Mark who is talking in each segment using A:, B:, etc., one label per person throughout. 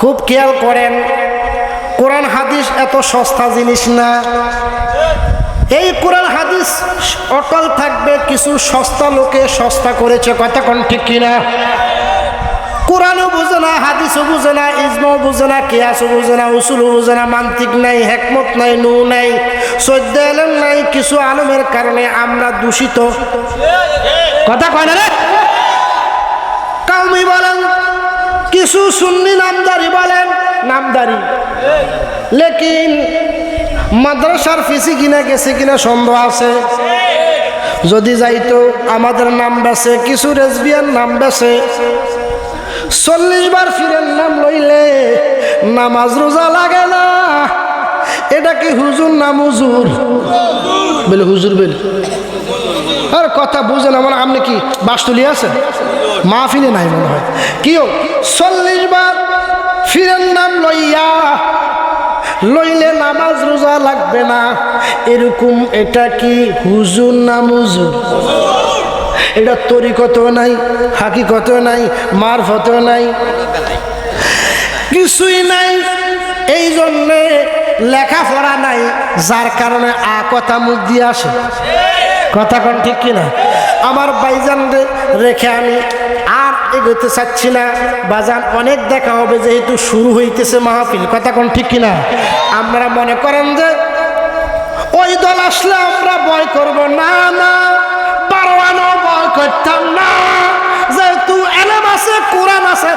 A: খুব খেয়াল করেন, কোরআন হাদিস এত সস্তা জিনিস না। এই কোরআন হাদিস অটল থাকবে, কিছু সস্তা লোকে সস্তা করেছে, কথা কোন ঠিক কিনা? কোরআনও বুঝে না, হাদিসও বুঝে না, ইজমাও বুঝে না, কেয়াসও বুঝে না, উসুলও বুঝে না, মান্তিক নাই, হেকমত নাই নু নাই সদ্য এলেন নাই, কিছু আলমের কারণে আমরা দূষিত। কথা কয় না রে? কাউমি বলেন কিছু সুন্নি নামদারি বলেন, নামদারি। লেকিন মাদ্রাসার ফিসি কিনা গেছে কিনা সন্দেহ আছে? যদি যাইতো, আমাদের নাম বেছে, কিছু রেসবিয়ান নাম বেছে। চল্লিশ বার ফিরের নাম লইলে নামাজ রোজা লাগে না। এটা কি হুজুর নাম হুজুর বলে হুজুর বলে। আর কথা বুঝেন আমার আপনি কি বাসতুলি আছেন? মাহফিলে নাই মনে হয়। কিও? চল্লিশ বার ফিরের নাম লইয়া লইলে নামাজ রোজা লাগবে না। এরকম এটা কি হুজুর নাম হুজুর এটা তরিকত নাই হাকিকত নাই মারফত নাই। কিছুই নাই, এই জন্যে লেখাপড়া নাই, যার কারণে আ কথা মুখ দিয়ে আসে। কথা কোন ঠিক কিনা? আমার বাইজান রেখে আমি আর এগোতে চাচ্ছি না। বাজান, অনেক দেখা হবে যেহেতু শুরু হইতেছে মাহফিল। কথা কোন ঠিক কিনা? আমরা মনে করেন যে ওই দল আসলে আমরা বয় করব। না না পারোয়ানো বয় করতাম না। যেহেতু এলেম আছে, কোরআন আছে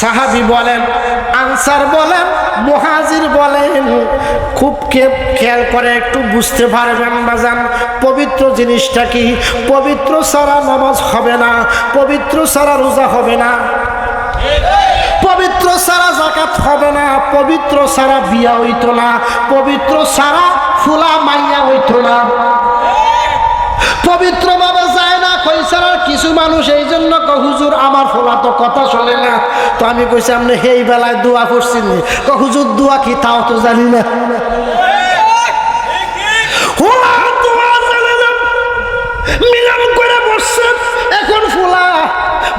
A: সাহাবি বলেন, আনসার বলেন, মহাজির বলেন, খুব কে- খেয়াল করে একটু বুঝতে পারবেন বাজান পবিত্র জিনিসটা কি? পবিত্র সারা নামাজ হবে না, পবিত্র সারা রোজা হবে না, পবিত্র সারা জাকাত হবে না, পবিত্র সারা বিয়া হইতো না, পবিত্র সারা ফুলা মাইয়া হইতো না পবিত্র ভাবে যায় না কইসার কিছু মানুষ, এই জন্য হুজুর, আমার ফোলা তো কথা শোনে না। তো আমি কইছি আপনি সেই বেলায় দোয়া করছি ক হুজুর, দোয়া কি? তাও তো জানি না।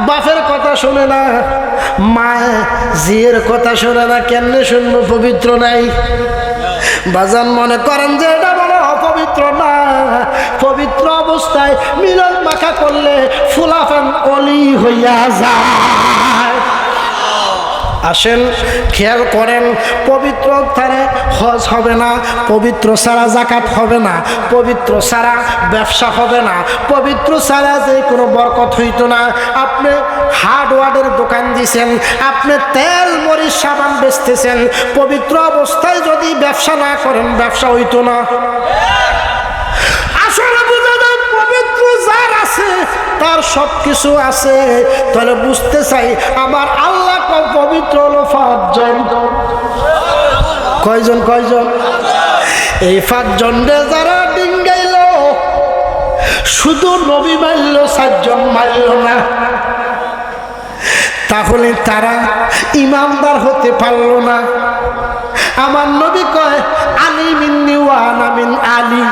A: বাপের কথা শোনে না। মায় জিয়ের কথা শোনে না। কেমনে শুনব? পবিত্র নাই। বাজান মনে করেন যে পবিত্র অবস্থায় মিলন মাখা করলে ফুলাফান অলি হইয়া যায়। আসেন, খেয়াল করেন, পবিত্র তারে হজ হবে না, পবিত্র ছাড়া জাকাত হবে না, পবিত্র ছাড়া ব্যবসা হবে না, পবিত্র ছাড়া যে কোনো বরকত হইতো না। আপনি হার্ডওয়ার্ডের দোকান দিছেন, আপনি তেল, মরিচ, সাবান বেচতেছেন, পবিত্র অবস্থায় যদি ব্যবসা না করেন, ব্যবসা হইতো না আসলে বুঝে দেন পবিত্র যার আছে তার সব কিছু আছে, তাহলে বুঝতে চাই আমার আল্লাহ পবিত্র কয়জন কয়জন? এই পাঁচজন যারা ডিঙ্গাইল শুধু নবী মারল চারজন মারল না। তাহলে তারা ইমানদার হতে পারল না। আমার নবী কয়, আলী মিন্নি ওয়ানা মিন আলী,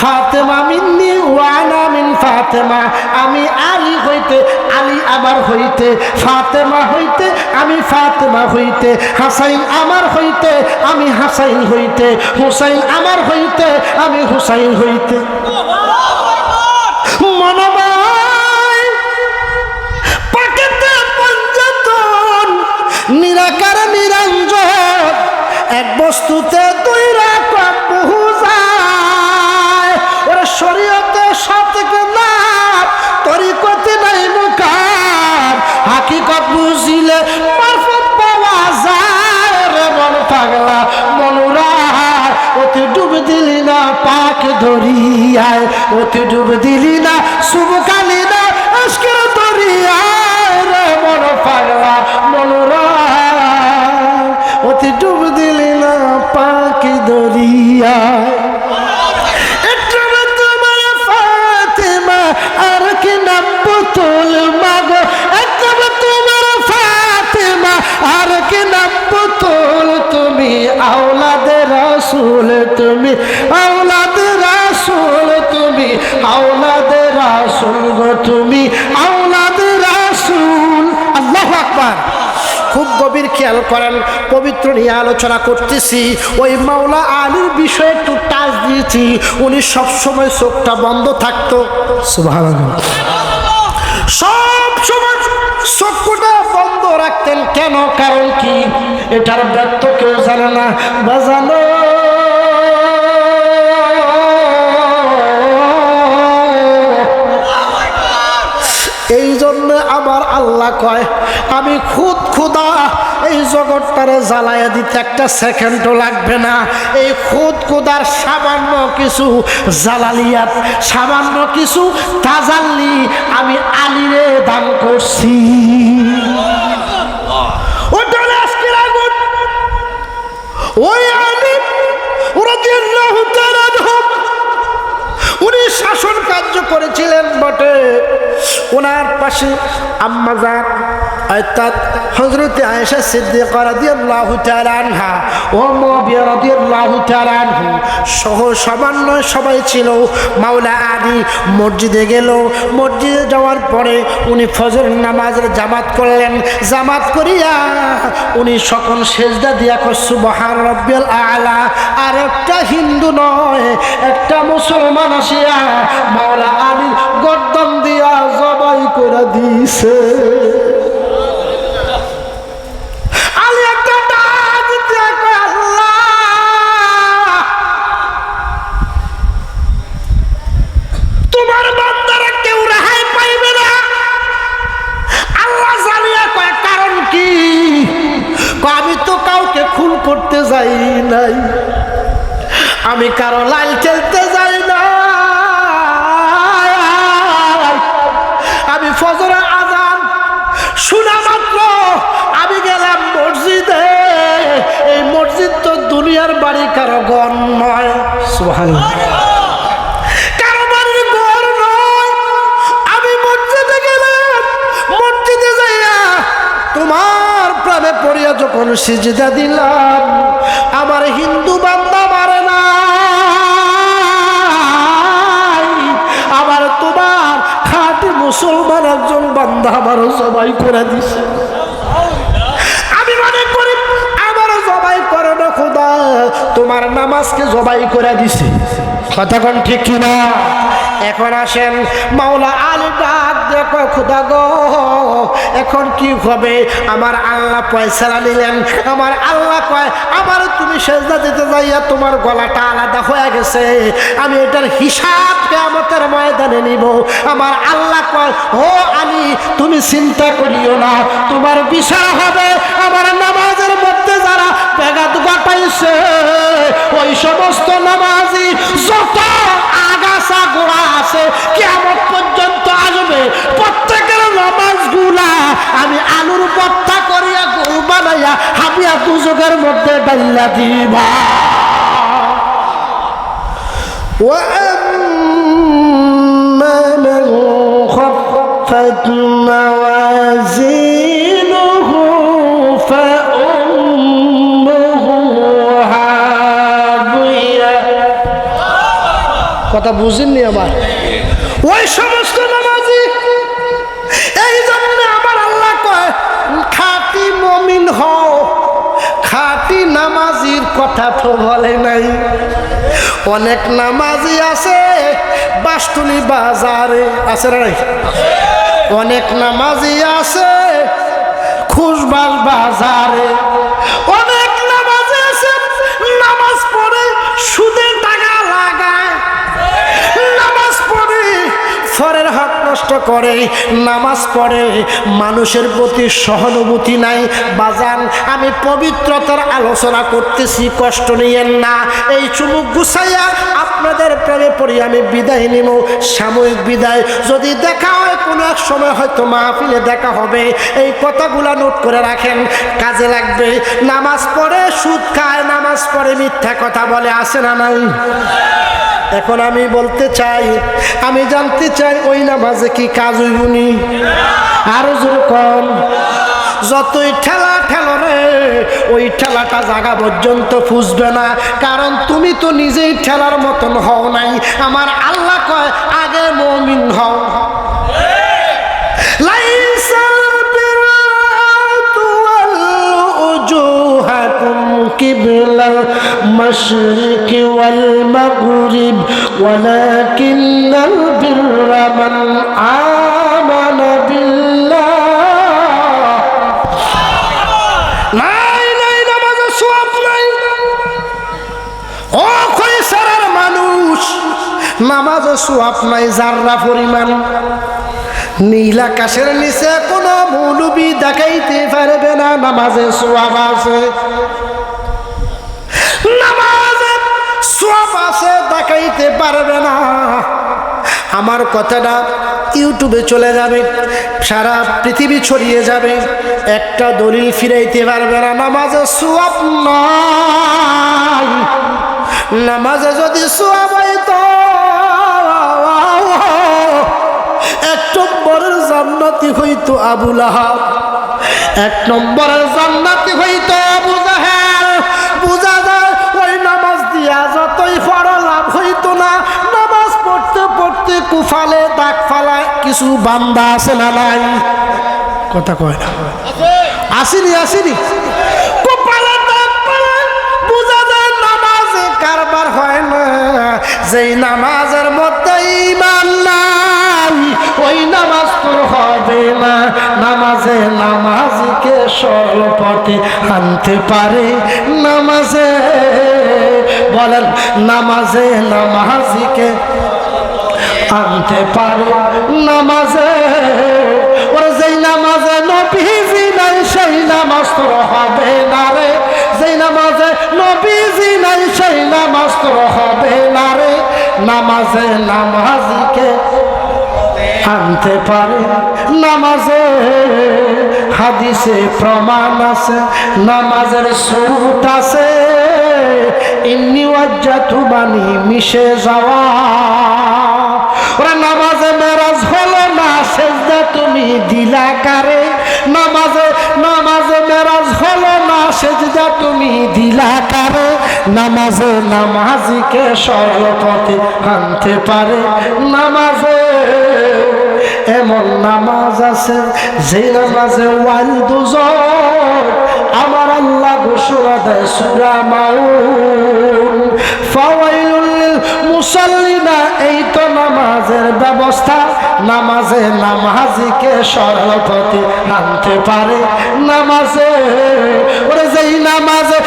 A: ফাতেমা মিন্নি ওয়ানা মিন ফাতেমা, আমি আলী হইতে আলী আবার হইতে, ফাতেমা হইতে আমি ফাতেমা হইতে, হাসাইন আমার হইতে আমি হাসাইন হইতে, হুসাইন আমার হইতে আমি হুসাইন হইতে। পাক ধরিয়ায়, ওতে ডুব দিলি না, শুভ কালি না, আজকের দরিয়ায় রে মন পাগলা মনুরা ওতে ডুব দিলি না তোমার ফাতেমা, আর কি নাম পুতুল তুমি আওলাদে রাসুল, তুমি তুমি আওলাদে রাসুল। আল্লাহ আকবার। খুব গভীর খেয়াল করেন, পবিত্র নিয়ে আলোচনা করতেছি। ওই মাওলা আলীর বিষয়ে একটু টাচ দিয়েছি, উনি সবসময় চোখটা বন্ধ থাকতো। সব সময় বন্ধ রাখতেন কেন? কারণ কি? এটার ব্যর্থ কেউ জানে না। বাজানো এই জন্য আমার আল্লাহ কয় আমি খুদ খুদা এই জগৎটারে জ্বালাইয়া দিতে একটা সেকেন্ডও লাগবে না। এই খুদ খুদার সামান্য কিছু জ্বালালিয়াত সামান্য কিছু তাজাল্লি আমি আলিরে দান করছি। ওই আলি ওরা যে উনি শাসন কার্য করেছিলেন বটে। ওনার পাশে আম্মাজান ও সহ সমন্বয় সবাই ছিল। মাওলা আলী মসজিদে গেল। মসজিদে যাওয়ার পরে উনি নামাজের জামাত করলেন। জামাত করিয়া উনি সকল সেজদা দিয়া সুবহান রব্বিল আলা। আর একটা হিন্দু নয়, একটা মুসলমান আসিয়া মাওলা আলীর গর্দন দিয়া জবাই করে দিছে। নাই আমি কারও লাল খেলতে যাই না। আমি ফজরে আজান শোনা মাত্র। আমি গেলাম মসজিদে। এই মসজিদ তো দুনিয়ার বাড়ি, কারও গণ নয়। তোমার প্রাণে পড়িয়া যখন সিজদা দিলাম। হিন্দু বান্দা মারে না আবার তোমার খাঁটি মুসলমান একজন বান্দা আমারও সবাই করে দিছে। আমি মনে করি জবাই করে না খোদা, তোমার নামাজকে জবাই করে দিছে। কথাক্ষণ ঠিক কিনা? এখন আসেন মাওলা আলী ডাক, দেখো খুদা গো, এখন কি হবে? আমার আল্লাহ পয়সা নিলেন, আমার আল্লাহ কয় আমার তুমি সেজদা দিতে যাইয়া তোমার গলাটা আলাদা হয়ে গেছে। আমি এটার হিসাব কেমতের ময়দানে নিব। আমার আল্লাহ কয়, ও আলী, তুমি চিন্তা করিও না, তোমার বিচার হবে। বানাইয়া হাবিয়া দুযোগের মধ্যে ডাইলা দিবা وأما من خفت موازينه فأمه هاوية কথা বুঝেননি আমার ওই সমস্ত কথা তো বলে নাই। অনেক নামাজি আছে, বাস্তুনি বাজারে। আছে রে অনেক নামাজি আছে খুশবাস বাজারে। হক নষ্ট করে, নামাজ পড়ে, মানুষের প্রতি সহানুভূতি নাই। বাজান, আমি পবিত্রতার আলোচনা করতেছি, কষ্ট নিয়েন না। এই চুমুক গুছাইয়া আপনাদের প্রেমে পড়ি, আমি বিদায় নিব সাময়িক বিদায়। যদি দেখা হয়, কোনো এক সময় হয়তো মাহফিলে দেখা হবে। এই কথাগুলা নোট করে রাখেন, কাজে লাগবে। নামাজ পড়ে সুদ খায়, নামাজ পড়ে মিথ্যা কথা বলে আসে না নাই? এখন আমি বলতে চাই, আমি জানতে চাই ওই নামাজে কি কাজ হইবনি আরও যেরকম যতই ঠেলা ঠেলো রে, ওই ঠেলাটা জাগা পর্যন্ত ফুসবে না। কারণ তুমি তো নিজেই ঠেলার মতন হও নাই। আমার আল্লাহ কয়, আগে মমিন হও। قبل المشرق والمغرب ولكن البر من آمن بالله নাই নাই নামাজে সোয়াব নাই ও কইসারার মানুষ নামাজে সোয়াব নাই জাররা পরিমাণ নীল আকাশের নিচে কোনো মৌলবি দেখাইতে পারবে না নামাজে সোয়াব আছে নামাজে সোয়াব আছে, দেখাইতে পারবে না। আমার কথাটা ইউটিউবে চলে যাবে, সারা পৃথিবী ছড়িয়ে যাবে, একটা দলিল ফিরাইতে পারবে না নামাজে সোয়াব নামাজে যদি সোয়াব হইতো এক নম্বরের জান্নাতি হইতো আবুল এক নম্বরের জান্নাতি হইতো আবু জাহেল। বুঝা কুফালে দাগ ফালায়, কিছু বান্দা আছে না নাই? কথা কয় না। আসিনি আসিনি। কপালে দাগ ফালায় হয় না। যেই নামাজের মধ্যে ইমান ওই নামাজ তোর হবে না। নামাজে নামাজকে সরল পথে আনতে পারে নামাজে। বলেন, নামাজে নামাজিকে আনতে পারে নামাজে। ওরা যেই নামাজে নবীজি নাই, সেই নামাজ তোর হবে না রে। যেই নামাজে নবীজি নাই, সেই নামাজ তোর হবে না রে। নামাজে নামাজিকে আনতে পারে নামাজে। হাদিসে প্রমাণ আছে, নামাজের সুট আছে। ইন্নি ওয়াজ্জাতু বানি, মিশে যাওয়া ওরা নামাজে মেরাজ হলো না সেজদা দিলা কারে? নামাজে নামাজে মেরাজ হলো না সেজদা তুমি দিলা কারে? নামাজে নামাজিকে সরল পথে আনতে পারে? নামাজে এমন নামাজ আছে যে নামাজে ওয়াল দুজন আমার আল্লাহ ঘোষণা দেয় সুরা মাউন। ফাওয়াইলুল লিল মুসাল্লিনা এই তো নামাজের ব্যবস্থা। নামাজে নামাজিকে সরল পথে আনতে পারে। নামাজে, ওরে যেই নামাজে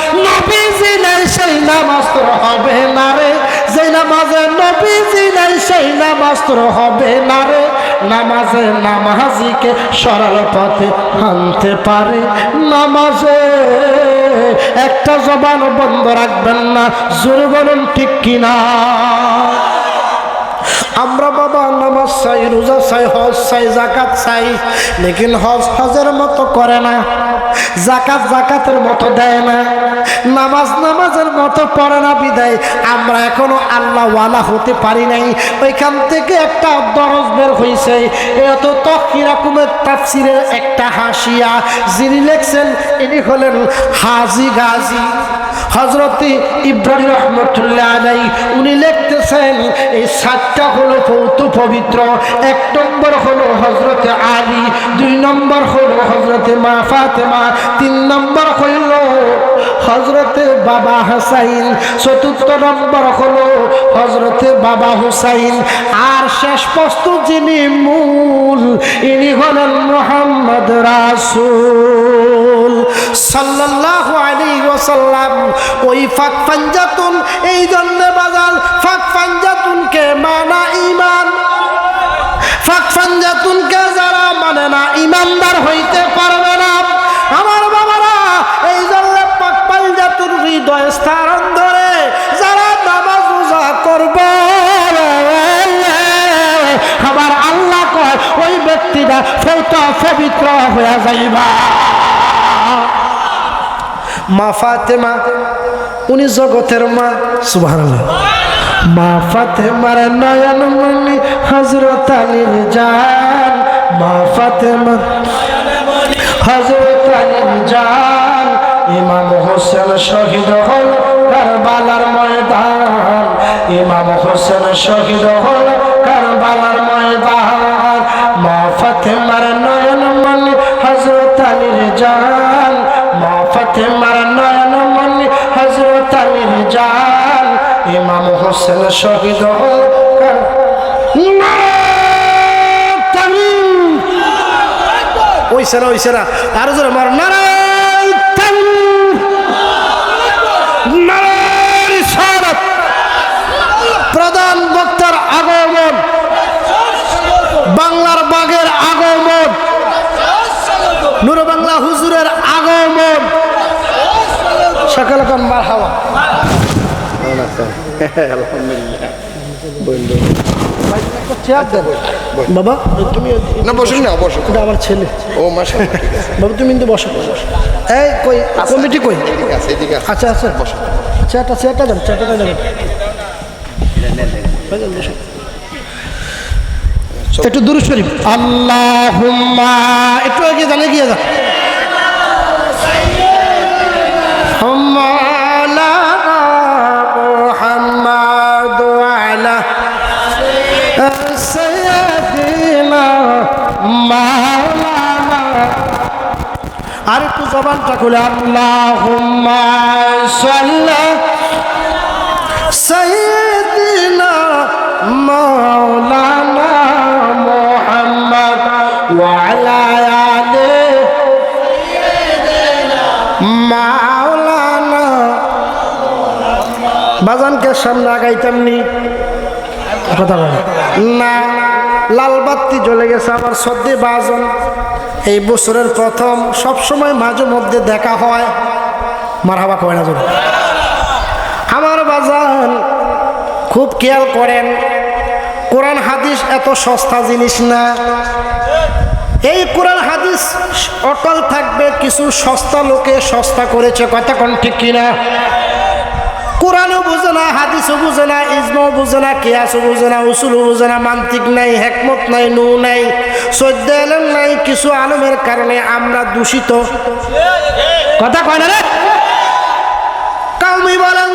A: নাই, সেই নামাজ তো হবে না রে। যেই নামাজে সেই নামাজ তোর হবে না রে। নামাজে নামাজিকে পথে আনতে পারে। নামাজে একটা জবান বন্ধ রাখবেন না, জোর বলুন ঠিক কিনা? আমরা বাবা নামাজ চাই, রোজা চাই, হজ চাই, জাকাত চাই, লেকিন হজ হজের মতো করে না। জাকাত জাকাতের মতো দেয় না। নামাজ নামাজের মতো পড়ে না বিদায়। আমরা এখনও আল্লাহ ওয়ালা হতে পারি নাই। ওইখান থেকে একটা দরজ বের হয়েছে এত তকিরাকুমের তাফসিরের একটা হাসিয়া। যিনি লেখছেন, ইনি হলেন হাজি গাজী। হজরতি ইব্রাহিম রহমতুল্লাহ আলাই উনি লিখতেছেন, এই সাতটা হলো পৌত পবিত্র। এক নম্বর হলো হজরতে আলী, দুই নম্বর হলো হজরতে মা ফাতেমা, তিন নম্বর হইল হজরতে বাবা হাসাইন। চতুর্থ নম্বর হলো হজরতে বাবা হুসাইন। আর শেষ বস্তু যিনি মূল, ইনি হলেন মোহাম্মদ রাসূল। ওই ফাক পাঞ্জাতুন এই জন্য বাজাল পাঞ্জাতুনকে মানা ইমান ফাক পাঞ্জাতুনকে যারা মানে না ইমানদার হইতে পারবে ব্যক্তিটা ফৌত পবিত্র হয়ে যাইবা। মা ফাতেমা উনি জগতের মা সুভান মা ফাতেমার নয়ন মনি হজরত আলীর জান। মা ফাতেমা হজরত আলীর জান ইমাম হোসেন শহীদ হল কারবালার ময়দান। ইমাম হোসেন শহীদ হল কারবালার ময়দান। মা ফাতেমার নয়ন মনি হজরত আলীর জান। মা ফাতেমার নয়ন মনি হজরত আলীর জান। ইমাম হোসেন শহীদ হল কার- নারায়ণ! তাকবীর! ওইসে না ওইসে আরও জোরে মার। নারায়ণ! সকাল এখন মার হাওয়া বাবা তুমি
B: না বসুন না বসুন
A: এটা আমার ছেলে।
B: ও মাসা
A: বাবু তুমি কিন্তু বসো এই কই কমিটি কই? আচ্ছা আচ্ছা। চেয়ারটা চেয়ারটা দেন চেয়ারটা দেন একটু দূর শরীফ। আল্লাহ একটু এগিয়ে যান এগিয়ে যান। আর একটু জবানটা খুলে আল্লাহুম্মা সাল্লি সাইয়্যিদিনা মাওলানা মুহাম্মদ ওয়া আলা বাজানকে সামনে আগাইতাম নি না, লাল বাত্তি জ্বলে গেছে আমার সদ্যে বাজন। এই বছরের প্রথম সবসময় মাঝে মধ্যে দেখা হয়। মার হাবা কয় না আমার বাজান খুব খেয়াল করেন, কোরআন হাদিস এত সস্তা জিনিস না। এই কোরআন হাদিস অটল থাকবে, কিছু সস্তা লোকে সস্তা করেছে, কথা কোন ঠিক কিনা? কোরআনও বুঝে না, হাদিসও বুঝে না, ইজমাও বুঝে না, কেয়াসও বুঝে না, উসুলও বুঝে না, মান্তিক নাই, হেকমত নাই নু নাই, সদ্য এলেন নাই, কিছু আলমের কারণে আমরা দূষিত। কথা কয় না রে? কাউমি বলেন,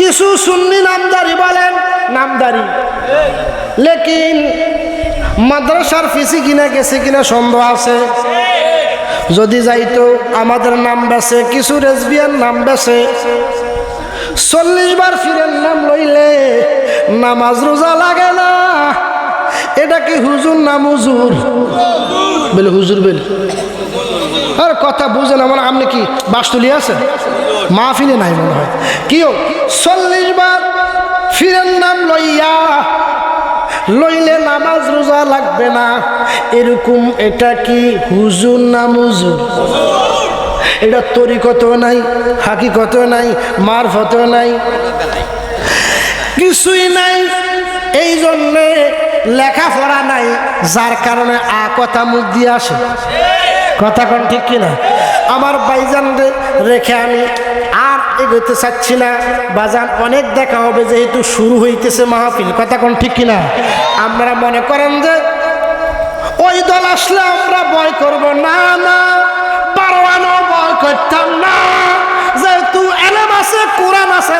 A: কিছু সুন্নি নামদারি বলেন, নামদারি। লেকিন মাদ্রাসার ফিসি কিনা গেছে কিনা সন্দেহ আছে। যদি যাইতো, আমাদের নাম বেছে, কিছু রেসবিয়ান নাম বেছে। চল্লিশ বার ফিরের নাম লইলে নামাজ রোজা লাগে না। এটা কি হুজুর নাম হুজুর বলে হুজুর বলে। আর, কথা বুঝেন আমার আপনি কি বাসতুলি আছে মাহফিলে নাই মনে হয়। কিও চল্লিশ বার ফিরের নাম লইয়া লইলে নামাজ রোজা লাগবে না। এরকম এটা কি হুজুর নাম হুজুর এটা তরিকত নাই হাকিকত নাই মারফত নাই। কিছুই নাই, এই জন্যে লেখাপড়া নাই, যার কারণে আ কথা মুখ দিয়ে আসে। কথা কোন ঠিক কিনা? আমার বাইজান রেখে আমি আর এগোতে চাচ্ছি না। বাজান অনেক দেখা হবে যেহেতু শুরু হইতেছে মাহফিল। কথা কোন ঠিক কিনা? আমরা মনে করেন যে, ওই দল আসলে আমরা ভয় করব। না না। করতাম না। যেহেতু এলেম আছে কোরআন আছে